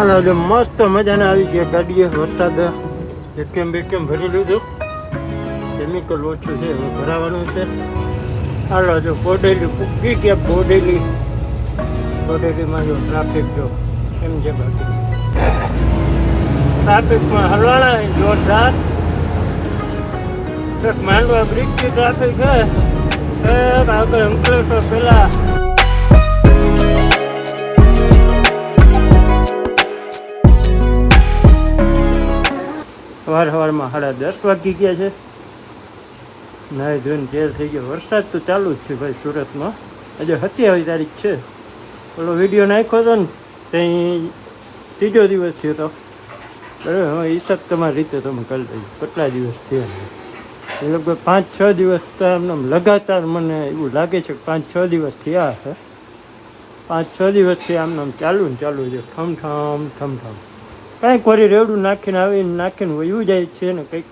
હાલો આજે મસ્ત મજાના આવી ગયા ગાડીએ વરસાદ. એકમ બેકેમ ભરી લીધું. કેમિકલ ઓછું છે, હવે ભરાવાનું છે. હાલો, જો બોડેલી પૂકી ગયા બોડેલી. બોડેલીમાં જો ટ્રાફિક જો એમ છે બાકી. ટ્રાફિકમાં હલવાના જોરદાર. માંડવા બ્રિજથી ટ્રાફિક છે આગળ અંકલેશ્વર પેલા સવાર સવારમાં સાડા દસ વાગી ગયા છે. નાઈ ધોઈને તૈયાર થઈ ગયો. વરસાદ તો ચાલુ જ છે ભાઈ સુરતમાં. આજે સત્યાવીસ તારીખ છે. પેલો વીડિયો નાખ્યો હતો ને ત્યાં ત્રીજો દિવસ થયો હતો બરાબર, હવે હિસાબ તમારી રીતે તમે કરી દઈશ કેટલા દિવસ થયા એ લગભગ પાંચ છ દિવસ તો એમને લગાતાર મને એવું લાગે છે કે પાંચ છ દિવસ થયા હશે. પાંચ છ દિવસથી આમને આમ ચાલુ ને ચાલુ છે. ઠમ ઠમ ઠમ ઠમ. કાંઈક વળી રેવડું નાખીને આવીને નાખીને વયું જાય છે ને કંઈક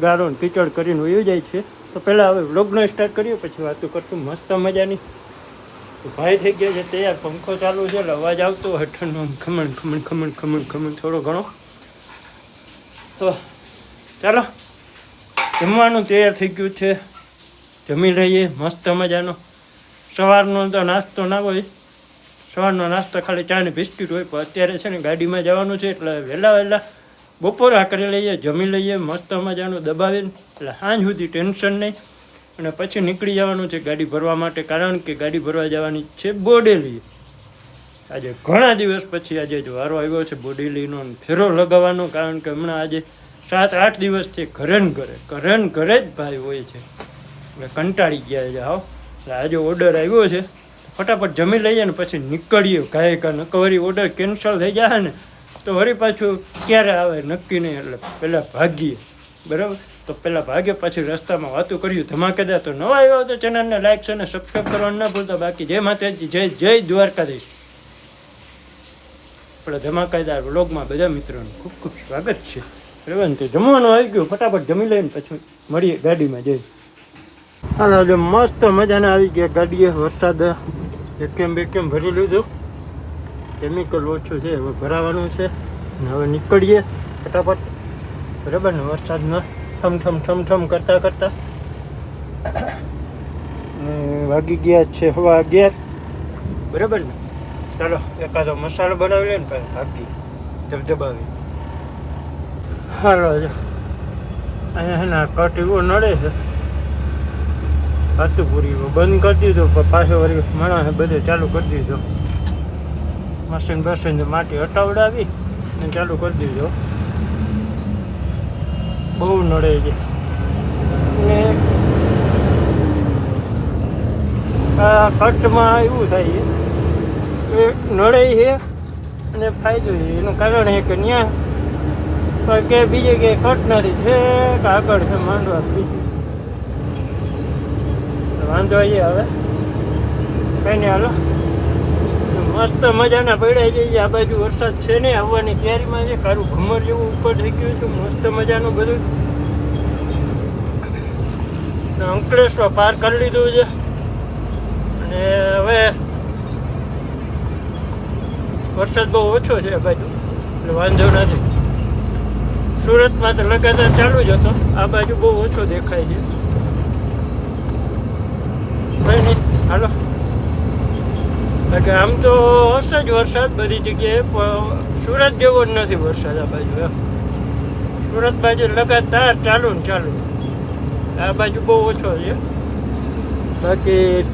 ગારો ને કીચડ કરીને વયું જાય છે, તો પહેલાં હવે વ્લોગનો સ્ટાર્ટ કરીએ, પછી વાતો કરશું. મસ્ત મજાની. ભાઈ થઈ ગયા છે તૈયાર, પંખો ચાલુ છે, એટલે અવાજ આવતો હોય ઠંડો ખમણ ખમણ ખમણ ખમણ ખમણ, થોડો ઘણો. તો ચાલો, જમવાનું તૈયાર થઈ ગયું છે. જમી લઈએ, મસ્ત મજાનો. સવારનો તો નાસ્તો ના હોય. સવારનો નાસ્તો ખાલી ચા ને બિસ્કિટ હોય, પણ અત્યારે છે ને ગાડીમાં જવાનું છે, એટલે વહેલા વહેલા બપોર કરી લઈએ, જમી લઈએ, મસ્ત મજાનું દબાવીને, એટલે સાંજ સુધી ટેન્શન નહીં. અને પછી નીકળી જવાનું છે ગાડી ભરવા માટે, કારણ કે ગાડી ભરવા જવાની છે બોડેલી આજે ઘણા દિવસ પછી આજે જ વારો આવ્યો છે બોડેલીનો ફેરો લગાવવાનો, કારણ કે હમણાં આજે સાત આઠ દિવસથી ઘરે ને ઘરે ઘરે ને ઘરે જ ભાઈ હોય છે. એટલે કંટાળી ગયા છે આવો એટલે આજે ઓર્ડર આવ્યો છે. ફટાફટ જમી લઈએ ને પછી નીકળીએ. ગાય કા નકવરી ઓર્ડર કેન્સલ થઈ જાય ને, તો વળી પાછું ક્યારે આવે નક્કી નહીં, એટલે પહેલાં ભાગીએ. બરાબર? તો પહેલાં ભાગે, પછી રસ્તામાં વાતો કર્યું ધમાકેદાર તો નવા આવ્યા તો ચેનલને લાઈક અને સબસ્ક્રાઈબ કરવાનું ના ભૂલતા. બાકી જય માતાજી, જય જય દ્વારકાધીશ. આપણે ધમાકેદાર વ્લોગમાં બધા મિત્રોનું ખૂબ ખૂબ સ્વાગત છે. બરાબર? ને તો જમવાનું આવી ગયું. ફટાફટ જમી લઈને પછી મળીએ ગાડીમાં. જઈ હાલો મસ્ત મજાના આવી ગયા ગાડીએ વરસાદ. એકેમ બેકેમ ભરી લીધું. કેમિકલ ઓછું છે, હવે ભરાવાનું છે. ને હવે નીકળીએ ફટાફટ. બરાબર ને? વરસાદમાં ઠમ ઠમ ઠમ ઠમ કરતાં. કરતાં વાગી ગયા છે, હવા અગિયાર. બરાબર ને? ચાલો, એકાદો મસાલો બનાવી લે ને પછી ભાગી, ધબધબાવી. હાલો અહીંયા છે ને આ કટ એવો નડે છે. વાસ્તુપુરી બંધ કરી દીધો, પણ પાછો વળી માણસે બધે ચાલુ કરી દીધો. મશીન બસીને માટી હટાવડાવી અને ચાલુ કરી દીધો. બહુ નડે છે. ને આ કટમાં એવું થાય છે કે નડે છે અને ફાયદો છે. એનું કારણ એ કે ત્યાં કે બીજે કે કટ નથી છે કે આગળ છે માંડવા બીજું. વાંધો આવીએ હવે. કઈ નહીં હાલો. મસ્ત મજાના પડ્યા છે. આ બાજુ વરસાદ છે ને આવવાની તૈયારીમાં છે. કારું ભમર જેવું ઉપર થઈ ગયું છે. મસ્ત મજાનું બધું. અંકલેશ્વર પાર કરી લીધું છે. અને હવે વરસાદ બહુ ઓછો છે આ બાજુ. એટલે વાંધો નથી. સુરતમાં તો લગાતાર ચાલુ જ હતો. આ બાજુ બહુ ઓછો દેખાય છે. કઈ હાલો. આમ તો હશે જ વરસાદ, બધી જગ્યાએ સુરત જેવો જ નથી વરસાદ આ બાજુ, એમ. સુરત બાજુ લગાતાર ચાલુ ને ચાલુ. આ બાજુ બહુ ઓછો છે. બાકી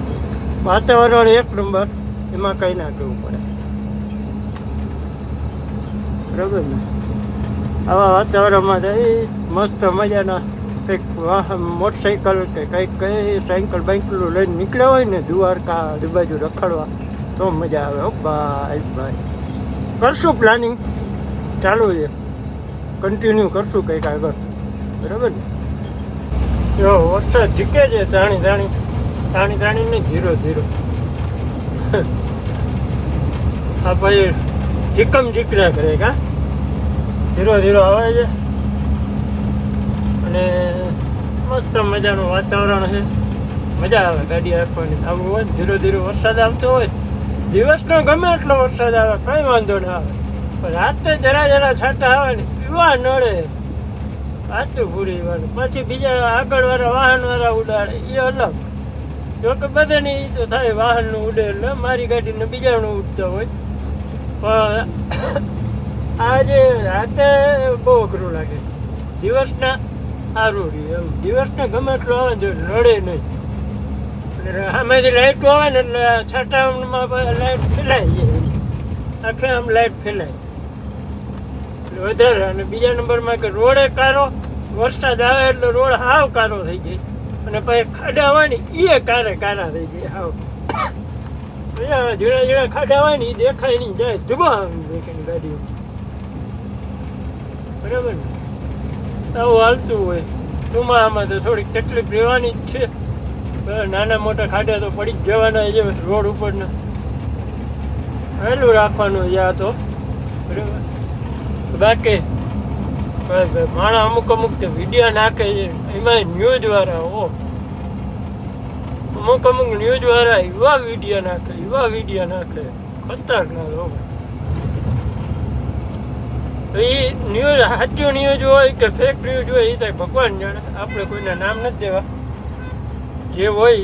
વાતાવરણ એક નંબર, એમાં કંઈ ના કહેવું પડે. બરાબર ને? આવા વાતાવરણમાં જઈ મસ્ત મજાના કંઈક વાહન મોટરસાઇકલ કે કંઈક, કઈ સાયકલ બાઇકલું લઈને નીકળ્યા હોય ને દ્વારકા આજુબાજુ રખડવા, તો મજા આવે. હો, ભાઈ ભાઈ. કરશું પ્લાનિંગ ચાલુ છે. કન્ટિન્યુ કરશું કંઈક આગળ. બરાબર ને? જો, વરસાદ જીકે છે તાણી તાણી તાણી તાણી ને ધીરો ધીરો. આ ભાઈ ઝીકમ ઝીકડા કરે કા ધીરો ધીરો આવે છે? અને મસ્ત મજાનું વાતાવરણ છે. મજા આવે ગાડી રાખવાની આવું હોય ધીરો ધીરો વરસાદ આવતો હોય દિવસનો ગમે એટલો વરસાદ આવે, કંઈ વાંધો ના આવે. પણ રાતે જરા જરા છાંટા આવે ને, પીવા નડે. આટલું પૂરી વાનું પછી બીજા આગળવાળા વાહનવાળા વાહન વાળા ઉડાડે એ અલગ. જોકે બધાને એ તો થાય, વાહનનું ઉડે એટલે મારી ગાડીને બીજાનું ઉડતા હોય. પણ આજે રાતે બહુ અઘરું લાગે. દિવસના સારું રહે એમ. દિવસને ગમે એટલું આવે તો રડે નહીં. આમાંથી લાઈટો આવે ને એટલે છાંટામાં લાઇટ ફેલાઈ જાય આખે આમ લાઇટ ફેલાય. એટલે વધારે. અને બીજા નંબરમાં કે રોડે કારો, વરસાદ આવે એટલે રોડ હાવ કારો થઈ જાય. અને પછી ખાડા હોય ને એ કારે કારા થઈ જાય હાવ. ઝીણા ઝીણા ખાડા હોય ને એ દેખાય નહીં. જાય ધુબા દેખાય ગાડીઓ. બરાબર ને? આવું હાલતું હોય. ચોમાસામાં તો થોડીક તકલીફ રહેવાની જ છે. નાના મોટા ખાડા તો પડી જ જવાના છે રોડ ઉપરના. વહેલું રાખવાનું છે આ તો. બરાબર. બાકી માણસ અમુક અમુક તો વીડિયો નાખે છે. એમાં ન્યૂઝ વાળા ઓ અમુક અમુક ન્યૂઝ વાળા એવા વીડિયો નાખે, એવા વીડિયો નાખે. ખતરનાક, હો. એ ન્યૂઝ, સાચું ન્યૂઝ હોય કે ફેક ન્યૂઝ હોય, એ તો ભગવાન જાણે. આપણે કોઈના નામ નથી દેવા. જે હોય,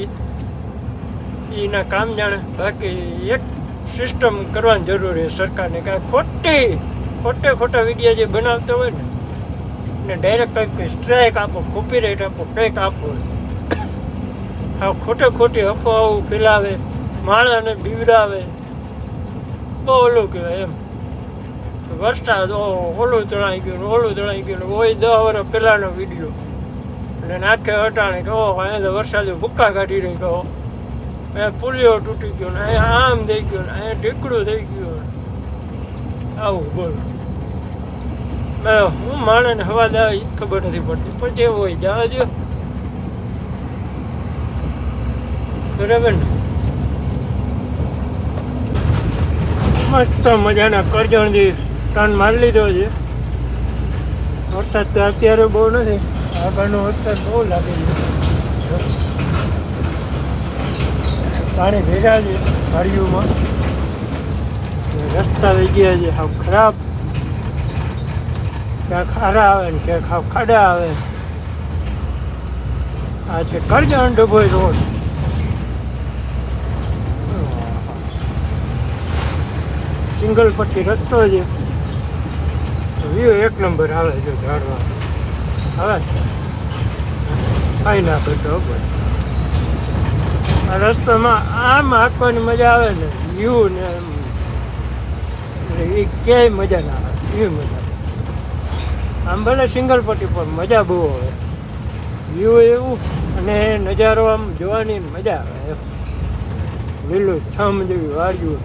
એના કામ જાણે. બાકી એક સિસ્ટમ કરવાની જરૂર છે સરકારને. કાંઈ ખોટી, ખોટે ખોટા વીડિયો જે બનાવતા હોય ને ને ડાયરેક્ટ કંઈક સ્ટ્રાઇક આપો કોપીરાઇટ આપો, કંઈક આપો. આ ખોટે ખોટી અફવાઓ ફેલાવે, માણસને બીવડાવે. બહુ ઓલું કહેવાય એમ. વરસાદ ઓલું તણાઈ ગયું ઓલું તણાઈ ગયું ઓય દસ વર્ષ પહેલાંનો વીડિયો. એટલે નાખે અટાણે કહો અહીંયા તો વરસાદ ભૂક્કા કાઢી રહી કહો અહીંયા પુલિયો તૂટી ગયો ને અહીંયા આમ થઈ ગયો ને અહીંયા ઢીકડું થઈ ગયું આવું બોલ. મેં હું માણસને હવા દે એ ખબર નથી પડતી. પણ જે હોય જવા દો બરાબર ને? મસ્ત મજાના કરજણથી ટર્ન મારી લીધો છે. વરસાદ તો અત્યારે બહુ નથી. આગળનો વરસાદ બહુ લાગે છે. પાણી ભેગા છે ગાડીઓમાં રસ્તા થઈ ગયા છે સાવ ખરાબ. ક્યાંક ખારા આવે ને ક્યાંક હાવ ખાડા આવે. આ છે કરજણ ડભોઈ રોડ. સિંગલ પટ્ટી રસ્તો છે. વ્યૂ એક નંબર આવે છે ઝાડવા આવે ખાઈ નાખે તો આ રસ્તામાં આમ હાંકવાની મજા આવે ને વ્યૂ ને એમ. એ ક્યાંય મજા ના આવે એવી મજા આમ ભલે સિંગલ પટ્ટી પણ મજા બહુ આવે. વ્યૂ એવું અને નજારો આમ જોવાની મજા આવે એમ. લીલું છમ જેવી વાળ્યું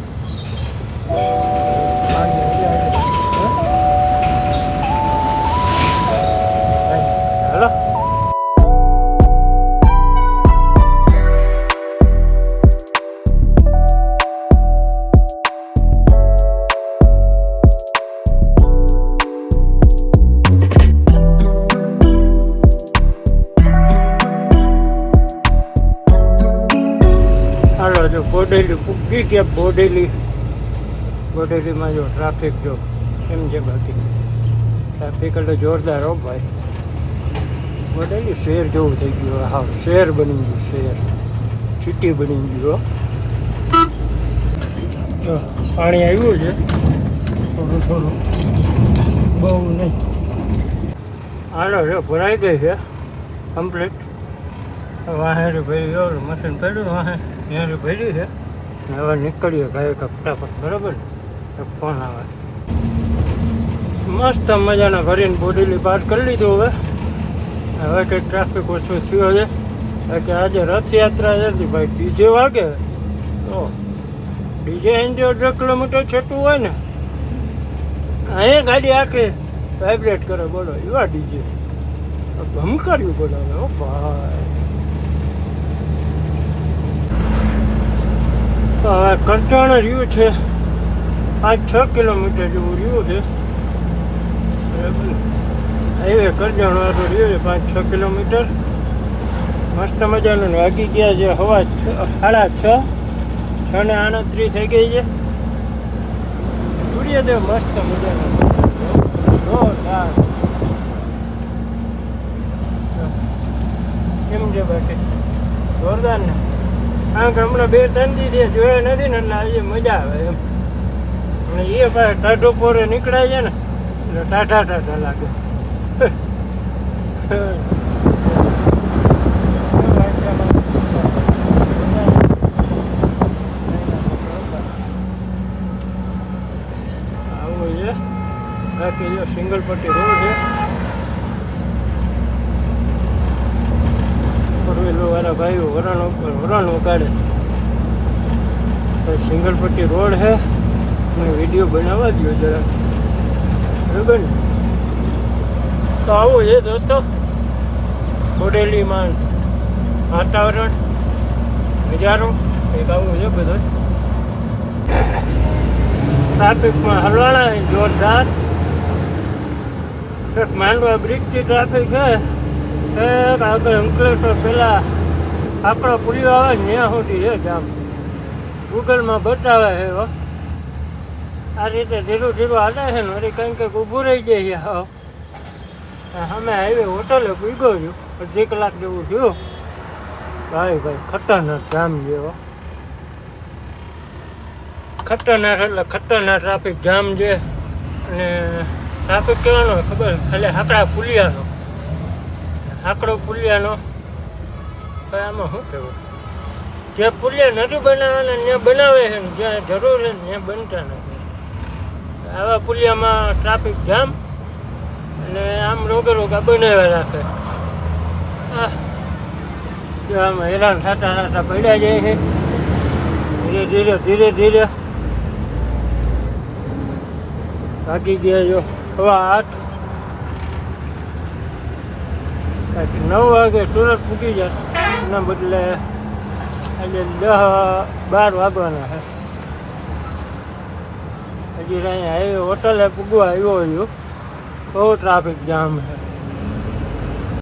પૂગી ગયા બોડેલી, બોડેલીમાં જો ટ્રાફિક જો, એમ છે બાકી. ટ્રાફિક એટલે જોરદાર હો ભાઈ. બોડેલી શહેર જેવું થઈ ગયું હા, શહેર બની ગયું, શહેર. સિટી બની ગયું, હો. પાણી આવ્યું છે. થોડું થોડું. બહુ નહીં. આનો જો, ભરાઈ ગઈ છે. કમ્પ્લીટ વાહેર ભાઈ મશીન પડ્યું વાહે ભર્યું છે. હવે નીકળીએ ગાય કે ફટાફટ, બરાબર? ને ફોન આવે. મસ્ત મજાના ભરીને બોડીલી પાર કરી લીધું હવે. હવે કંઈક ટ્રાફિક ઓછું થયો છે. કે આજે રથયાત્રા છે ભાઈ ડીજે વાગે. તો ડીજે એન્જોય અઢાર કિલોમીટર છેટું હોય ને અહીં ગાડી આખી વાઇબ્રેટ કરે, બોલો, એવા ડીજે ભમકાર્યું બોલાવે ઓ ભાઈ. તો રહ્યું છે. પાંચ છ કિલોમીટર જેવું રહ્યું છે. હાઈવે કરજણ તો રહ્યો છે પાંચ, છ કિલોમીટર. મસ્ત મજાનું વાગી ગયા છે હવા છ, સાડા છ. છ ને આડત્રીસ થઈ ગઈ છે. સૂર્યદેવ મસ્ત મજાનો જોરદાર કેમ છે બાકી જોરદાર ને કારણ બે ત્રણ દીધી જોયા નથી ને એટલે આજે મજા આવે એમ. અને એ પાસે ટાઢો પોરે નીકળાય છે ને, એટલે ટાઢા ટાઢા લાગે. આવું છે. બાકી જો સિંગલ પટ્ટી રોડ છે. ફોર વ્હીલર વાળા ભાઈઓ વરણ ઉપર વરણ ઉગાડે. તો સિંગલ પટ્ટી રોડ છે અને વીડિયો બનાવવા દો જરા. બરાબર ને? તો આવું છે દોસ્તો. બોડેલીમાં વાતાવરણ, નજારો એક આવું છે બધો. ટ્રાફિકમાં હલવાણા છે જોરદાર. માંડવા બ્રિજથી ટ્રાફિક છે આગળ અંકલેશ્વર પહેલાં આપણો પુલિયો આવે ને ત્યાં સુધી છે જામ. ગૂગલમાં બતાવે છે, હો. આ રીતે ધીરું ધીરું હાલે છે ને, વળી કંઈક કંઈક ઊભું રહી જાય હા. અમે હાઈવે હોટલે પૂગ્યો છું અડધી કલાક જેવું થયું. ભાઈ ભાઈ, ખતરનાક જામ જેવો ખતરનાક એટલે ખતરનાક ટ્રાફિક જામ છે. અને ટ્રાફિક કહેવાનો ખબર? ખાલી હાકડા પુલિયાનો હાકડો પુલિયાનો આમાં શું કહેવું જે પુલિયા નથી બનાવવાના, ત્યાં બનાવે છે જ્યાં જરૂર છે ત્યાં બનતા નથી. આવા પુલિયામાં ટ્રાફિક જામ અને આમ રોગે રોગા બનાવ્યા રાખે. આમ હેરાન થતા થતા પડ્યા જાય છે. ધીરે ધીરે ધીરે ધીરે. ભાગી ગયા જો, હવા આઠ નવ વાગે સુરત પૂકી જાય એના બદલે આજે દસ બાર વાગવાના છે હજી અહીંયા હોટલે પૂગવા આવ્યો છું. બહુ ટ્રાફિક જામ છે.